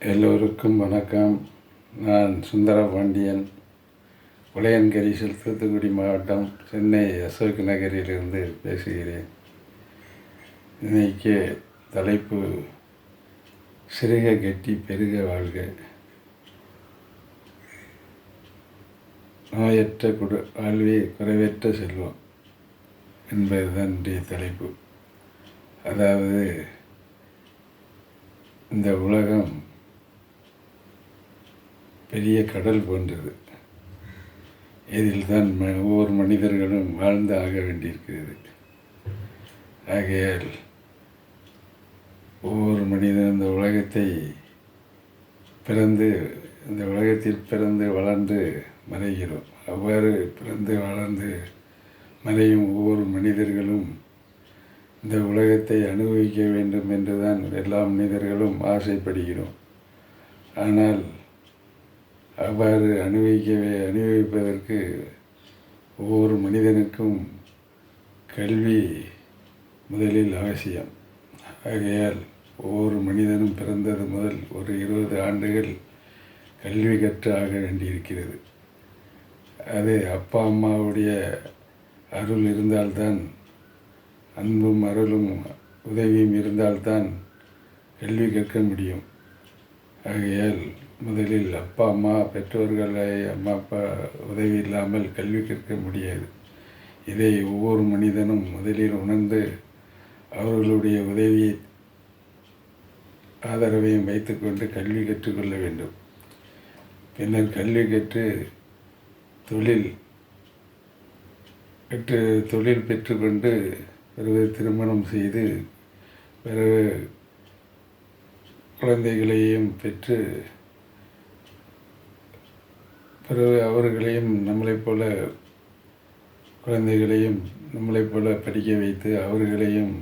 எல்லோருக்கும் வணக்கம். நான் சுந்தர பாண்டியன் உளையன்கரிசல் தூத்துக்குடி மாவட்டம் சென்னை அசோக் நகரிலிருந்து பேசுகிறேன். இன்னைக்கு தலைப்பு சிறுக கெட்டி பெருக வாழ்க. நோயற்ற குடு வாழ்வே குறைவற்ற செல்வம் என்பதுதான் இன்றைய தலைப்பு. அதாவது இந்த உலகம் பெரிய கடல் போன்றது. இதில் தான் ம ஒவ்வொரு மனிதர்களும் வாழ்ந்து ஆக வேண்டியிருக்கிறது. ஆகையால் ஒவ்வொரு மனிதன் இந்த உலகத்தை பிறந்து இந்த உலகத்தில் பிறந்து வளர்ந்து மறைகிறோம். அவ்வாறு பிறந்து வளர்ந்து மறையும் ஒவ்வொரு மனிதர்களும் இந்த உலகத்தை அனுபவிக்க வேண்டும் என்றுதான் எல்லா மனிதர்களும் ஆசைப்படுகிறோம். ஆனால் அவ்வாறு அனுபவிக்கவே அனுபவிப்பதற்கு ஒவ்வொரு மனிதனுக்கும் கல்வி முதலில் அவசியம். ஆகையால் ஒவ்வொரு மனிதனும் பிறந்தது முதல் ஒரு இருபது ஆண்டுகள் கல்வி கற்று ஆக வேண்டியிருக்கிறது. அது அப்பா அம்மாவுடைய அருள் இருந்தால்தான் அன்பும் அருளும் உதவியும் இருந்தால்தான் கல்வி கற்க முடியும். ஆகையால் முதலில் அப்பா அம்மா பெற்றோர்களை அம்மா அப்பா உதவி இல்லாமல் கல்வி கற்க முடியாது. இதை ஒவ்வொரு மனிதனும் முதலில் உணர்ந்து அவர்களுடைய உதவியை ஆதரவையும் வைத்துக்கொண்டு கல்வி கற்றுக்கொள்ள வேண்டும். பின்னர் கல்வி கற்று தொழில் கற்று தொழில் பெற்றுக்கொண்டு பிறகு திருமணம் செய்து பிறகு குழந்தைகளையும் பெற்று பிறகு அவர்களையும் நம்மளைப் போல குழந்தைகளையும் நம்மளைப் போல படிக்க வைத்து அவர்களையும்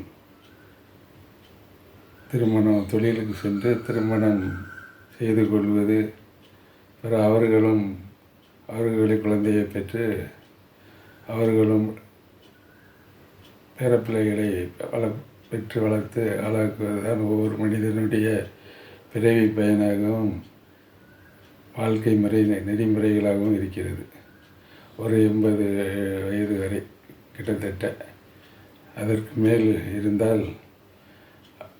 திருமணம் தொழிலுக்கு சென்று திருமணம் செய்து கொள்வது பிற அவர்களும் அவர்களை குழந்தையை பெற்று அவர்களும் பேரப்பிள்ளைகளை வள பெற்று வளர்த்து ஆளாக்குவதுதான் ஒவ்வொரு மனிதனுடைய பிறவி பயனாகவும் வாழ்க்கை முறை நெறிமுறைகளாகவும் இருக்கிறது. ஒரு எண்பது வயது வரை கிட்டத்தட்ட அதற்கு மேல் இருந்தால்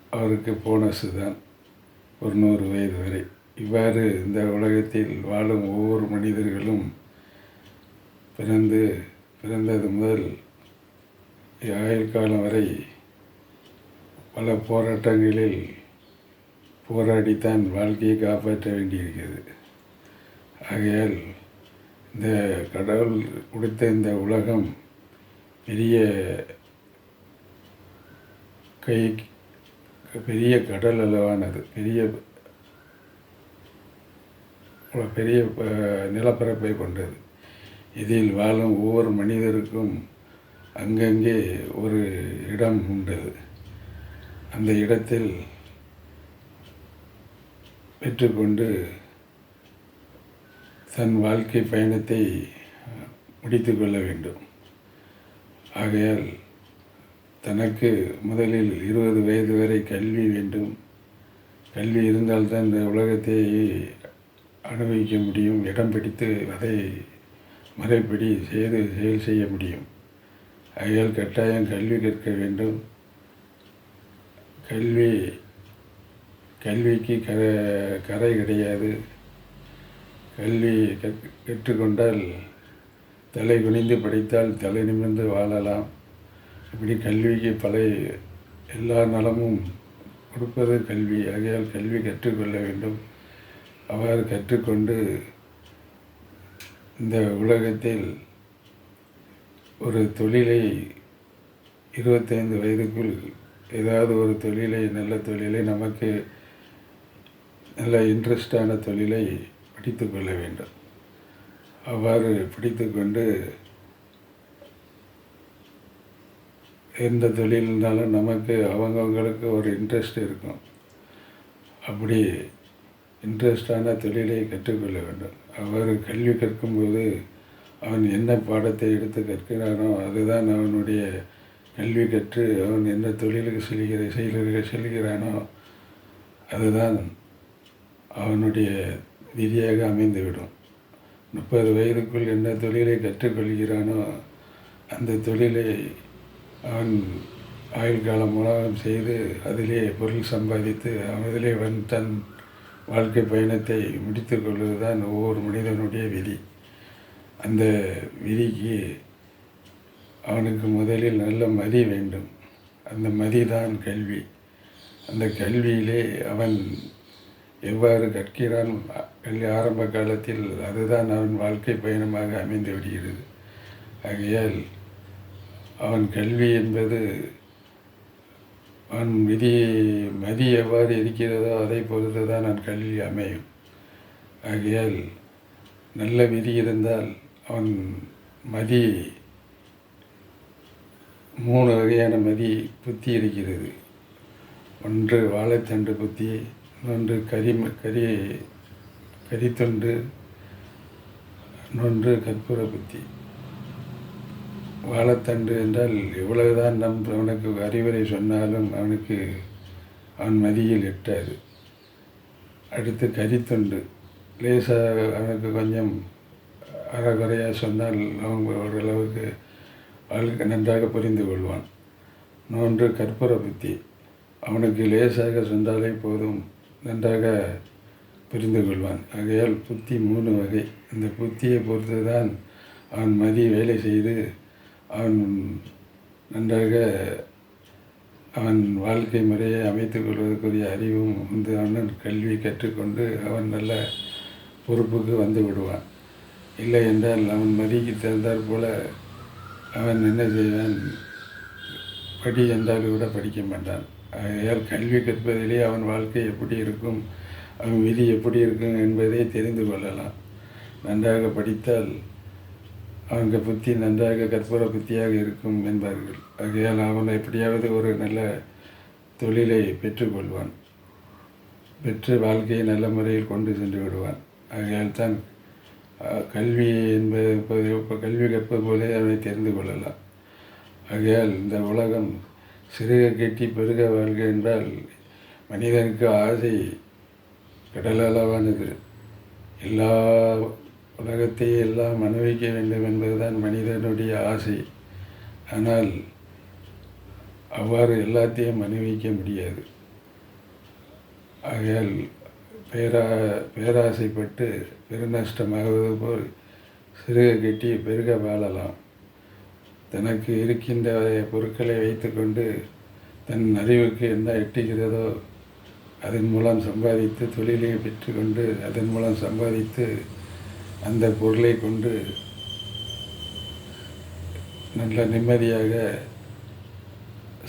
அவருக்கு போனஸு தான். ஒரு நூறு வயது வரை. இவ்வாறு இந்த உலகத்தில் வாழும் ஒவ்வொரு மனிதர்களும் பிறந்து பிறந்தது முதல் ஆயுள் காலம் வரை பல போராட்டங்களில் போராடித்தான் வாழ்க்கையை காப்பாற்ற வேண்டியிருக்கிறது. ஆகையால் இந்த கடவுள் கொடுத்த இந்த உலகம் பெரிய கை பெரிய கடல் அளவானது. பெரிய பெரிய நிலப்பரப்பை கொண்டது. இதில் வாழும் ஒவ்வொரு மனிதருக்கும் அங்கங்கே ஒரு இடம் உண்டு அந்த இடத்தில் பெற்றுக்கொண்டு தன் வாழ்க்கை பயணத்தை முடித்து கொள்ள வேண்டும். ஆகையால் தனக்கு முதலில் இருபது வயது வரை கல்வி வேண்டும். கல்வி இருந்தால்தான் இந்த உலகத்தை அனுபவிக்க முடியும். இடம் பிடித்து அதை முறைப்படி செய்து செயல் செய்ய முடியும். ஆகையால் கட்டாயம் கல்வி கற்க வேண்டும். கல்வி கல்விக்கு கரை கரை கிடையாது. கல்வி கற் கற்றுக்கொண்டால் தலை குனிந்து படித்தால் தலை நிமிர்ந்து வாழலாம். இப்படி கல்விக்கு பல எல்லா நலமும் கொடுப்பது கல்வி. ஆகையால் கல்வி கற்றுக்கொள்ள வேண்டும். அவ்வாறு கற்றுக்கொண்டு இந்த உலகத்தில் ஒரு தொழிலை இருபத்தைந்து வயதுக்குள் ஏதாவது ஒரு தொழிலை நல்ல தொழிலை நமக்கு நல்ல இன்ட்ரெஸ்டான தொழிலை படித்து கொள்ள வேண்டும். அவ்வாறு படித்துக்கொண்டு எந்த தொழில் இருந்தாலும் நமக்கு அவங்கவுங்களுக்கு ஒரு இன்ட்ரெஸ்ட் இருக்கும். அப்படி இன்ட்ரெஸ்டான தொழிலை கற்றுக்கொள்ள வேண்டும். அவ்வாறு கல்வி கற்கும்போது அவன் என்ன பாடத்தை எடுத்து கற்கிறானோ அதுதான் அவனுடைய கல்வி கற்று அவன் என்ன தொழிலுக்கு செல்கிற செயலுக்கு செல்கிறானோ அதுதான் அவனுடைய விதியாக அமைந்துவிடும். முப்பது வயதுக்குள் என்ன தொழிலை கற்றுக்கொள்கிறானோ அந்த தொழிலை அவன் ஆயுள் காலம் மூலம் செய்து அதிலே பொருள் சம்பாதித்து அதிலே வன் தன் வாழ்க்கை பயணத்தை முடித்து கொள்வது தான் ஒவ்வொரு மனிதனுடைய விதி. அந்த விதிக்கு அவனுக்கு முதலில் நல்ல மதி வேண்டும். அந்த மதி தான் கல்வி. அந்த கல்வியிலே அவன் எவ்வாறு கற்கிறான் கல்வி ஆரம்ப காலத்தில் அதுதான் அவன் வாழ்க்கை பயணமாக அமைந்து விடுகிறது ஆகையால் அவன் கல்வி என்பது அவன் விதி மதி எவ்வாறு இருக்கிறதோ அதை பொறுத்து தான் அவன் கல்வி அமையும். ஆகையால் நல்ல விதி இருந்தால் அவன் மதி மூணு வகையான மதி புத்தி இருக்கிறது. ஒன்று வாழைத்தண்டு புத்தி இன்னொன்று கரிம கரி கரித்தொண்டு இன்னொன்று கற்பூர புத்தி. வாழைத்தண்டு என்றால் எவ்வளவுதான் நம் அவனுக்கு அறிவுரை சொன்னாலும் அவனுக்கு அவன் மதியில் எட்டாது. அடுத்து கரித்தொண்டு லேசாக அவனுக்கு கொஞ்சம் அறகுறையாக சொன்னால் அவங்க ஓரளவுக்கு அவளுக்கு நன்றாக புரிந்து கொள்வான். இன்னொன்று கற்பூர புத்தி. அவனுக்கு லேசாக சொன்னாலே போதும். நன்றாக புரிந்து கொள்வான். ஆகையால் புத்தி மூணு வகை. அந்த புத்தியை பொறுத்து தான் அவன் மதி வேலை செய்து அவன் நன்றாக அவன் வாழ்க்கை முறையை அமைத்துக் கொள்வதற்குரிய அறிவும் வந்து அவன் கல்வி கற்றுக்கொண்டு அவன் நல்ல பொறுப்புக்கு வந்து விடுவான். இல்லை என்றால் அவன் மதிக்கு தகுந்தாற் போல அவன் என்ன செய்வான்? படி என்றால் கூட படிக்க மாட்டான். ஆகையால் கல்வி கற்பதிலே அவன் வாழ்க்கை எப்படி இருக்கும் அவன் விதி எப்படி இருக்கும் என்பதை தெரிந்து கொள்ளலாம். நன்றாக படித்தால் அவங்க புத்தி நன்றாக கற்பூர புத்தியாக இருக்கும் என்பார்கள். ஆகையால் அவன் எப்படியாவது ஒரு நல்ல தொழிலை பெற்றுக்கொள்வான். பெற்று வாழ்க்கையை நல்ல முறையில் கொண்டு சென்று விடுவான். ஆகையால் தான் கல்வி என்பது இப்போ கல்வி கற்பது போலே அவனை தெரிந்து கொள்ளலாம். ஆகையால் இந்த உலகம் சிறுக கெட்டி பெருக வாழ்க என்றால் மனிதனுக்கு ஆசை கடலளவானது. எல்லா உலகத்தையும் எல்லாம் அனுபவிக்க வேண்டும் என்பதுதான் மனிதனுடைய ஆசை. ஆனால் அவ்வாறு எல்லாத்தையும் அனுபவிக்க முடியாது. ஆகையால் பேரா பேராசைப்பட்டு பெருநஷ்டமாகுவது போல் சிறுக கெட்டி பெருக வாழலாம். தனக்கு இருக்கின்ற பொருட்களை வைத்துக்கொண்டு தன் அறிவுக்கு என்ன எட்டுகிறதோ அதன் மூலம் சம்பாதித்து தொழிலை பெற்றுக்கொண்டு அதன் மூலம் சம்பாதித்து அந்த பொருளை கொண்டு நல்ல நிம்மதியாக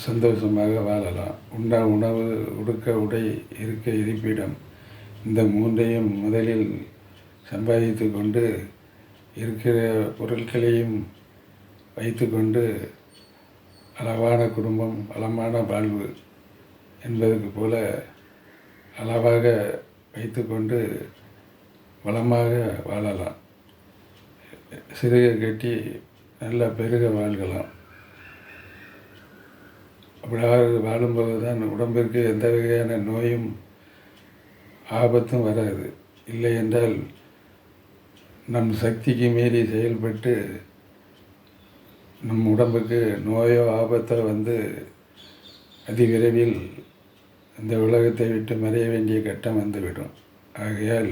சந்தோஷமாக வாழலாம். உண்டா உணவு உடுக்க உடை இருக்க இருப்பிடம் இந்த மூன்றையும் முதலில் சம்பாதித்து கொண்டு இருக்கிற பொருட்களையும் வைத்துக்கொண்டு அளவான குடும்பம் வளமான வாழ்வு என்பதற்கு போல அளவாக வைத்துக்கொண்டு வளமாக வாழலாம். சிறுக கட்டி நல்லா பெருக வாழ்கலாம். அப்படி வாழும்போது தான் உடம்பிற்கு எந்த வகையான நோயும் ஆபத்தும் வராது. இல்லை என்றால் நம் சக்திக்கு மீறி செயல்பட்டு நம் உடம்புக்கு நோயோ ஆபத்தோ வந்து அதிவிரைவில் இந்த உலகத்தை விட்டு மறைய வேண்டிய கட்டம் வந்துவிடும். ஆகையால்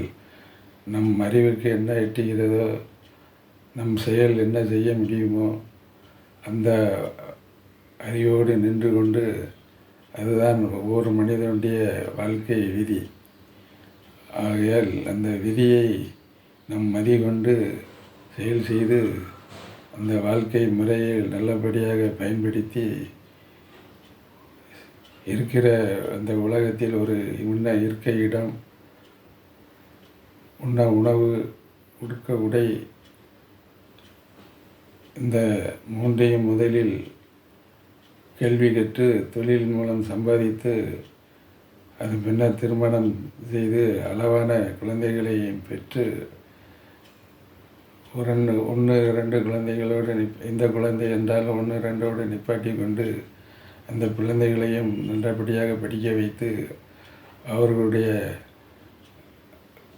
நம் அறிவுக்கு என்ன எட்டுகிறதோ நம் செயல் என்ன செய்ய முடியுமோ அந்த அறிவோடு நின்று கொண்டு அதுதான் ஒவ்வொரு மனிதனுடைய வாழ்க்கை விதி. ஆகையால் அந்த விதியை நம் மதி கொண்டு செயல் செய்து அந்த வாழ்க்கை முறையை நல்லபடியாக பயன்படுத்தி இருக்கிற அந்த உலகத்தில் ஒரு உண்ண இருக்க இடம் உண்ண உணவு உடுக்க உடை இந்த மூன்றையும் முதலில் கேள்வி கற்று தொழில் மூலம் சம்பாதித்து அது பின்னர் திருமணம் செய்து அளவான குழந்தைகளையும் பெற்று ஒரு ஒன்று ரெண்டு குழந்தைகளோடு நிப் எந்த குழந்தை என்றாலும் ஒன்று ரெண்டோடு நிப்பாட்டி கொண்டு அந்த குழந்தைகளையும் நல்லபடியாக படிக்க வைத்து அவர்களுடைய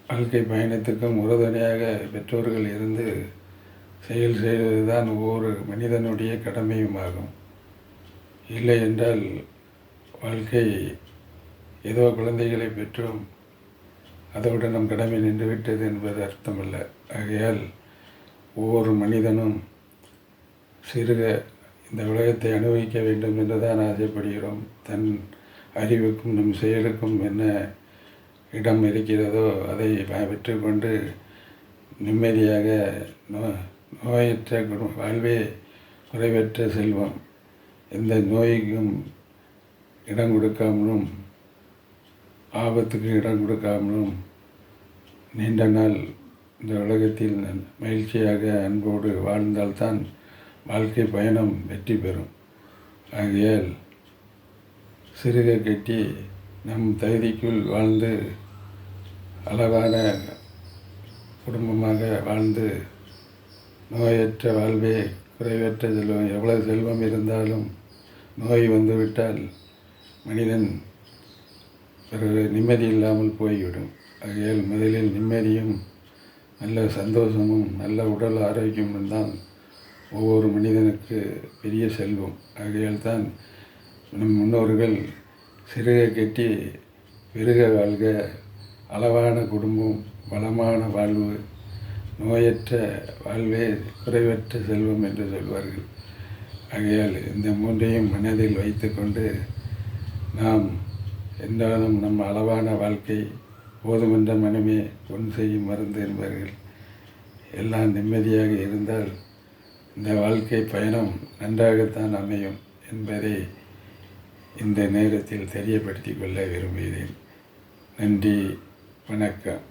வாழ்க்கை பயணத்துக்கும் உறுதுணையாக பெற்றோர்கள் இருந்து செயல் செய்வது தான் ஒவ்வொரு மனிதனுடைய கடமையும் ஆகும் இல்லை என்றால் வாழ்க்கை ஏதோ குழந்தைகளை பெற்றோம் அதோடு நம் கடமை நின்றுவிட்டது என்பது அர்த்தமல்ல. ஆகையால் ஒவ்வொரு மனிதனும் சிறுக இந்த உலகத்தை அனுபவிக்க வேண்டும் என்று தான் ஆசைப்படுகிறோம். தன் அறிவுக்கும் நம் செயலுக்கும் என்ன இடம் இருக்கிறதோ அதை பெற்றுக்கொண்டு நிம்மதியாக நோ நோயற்ற குடும்ப வாழ்வே குறைவற்ற செல்வம். எந்த நோய்க்கும் இடம் கொடுக்காமலும் ஆபத்துக்கு இடம் கொடுக்காமலும் நீண்ட நாள் இந்த உலகத்தில் மகிழ்ச்சியாக அன்போடு வாழ்ந்தால்தான் வாழ்க்கை பயணம் வெற்றி பெறும். ஆகையால் சிறுக கட்டி நம் தகுதிக்குள் வாழ்ந்து அளவான குடும்பமாக வாழ்ந்து நோயற்ற வாழ்வே குறைவற்ற செல்வம் எவ்வளவு செல்வம் இருந்தாலும் நோய் வந்துவிட்டால் மனிதன் பிறகு நிம்மதி இல்லாமல் போய்விடும். ஆகையால் முதலில் நிம்மதியும் நல்ல சந்தோஷமும் நல்ல உடல் ஆரோக்கியமும் தான் ஒவ்வொரு மனிதனுக்கு பெரிய செல்வம். ஆகையால் தான் நம் முன்னோர்கள் சிறுக கட்டி பெருக வாழ்க அளவான குடும்பம் வளமான வாழ்வு நோயற்ற வாழ்வே குறைவற்ற செல்வம் என்று சொல்வார்கள். ஆகையால் இந்த மூன்றையும் மனதில் வைத்துக்கொண்டு நாம் என்றாலும் நம் அளவான வாழ்க்கை போதுமென்ற மனமே பொன் செய்யும் மருந்து என்பார்கள். எல்லாம் நிம்மதியாக இருந்தால் இந்த வாழ்க்கை பயணம் நன்றாகத்தான் அமையும் என்பதை இந்த நேரத்தில் தெரியப்படுத்திக் கொள்ள விரும்புகிறேன். நன்றி வணக்கம்.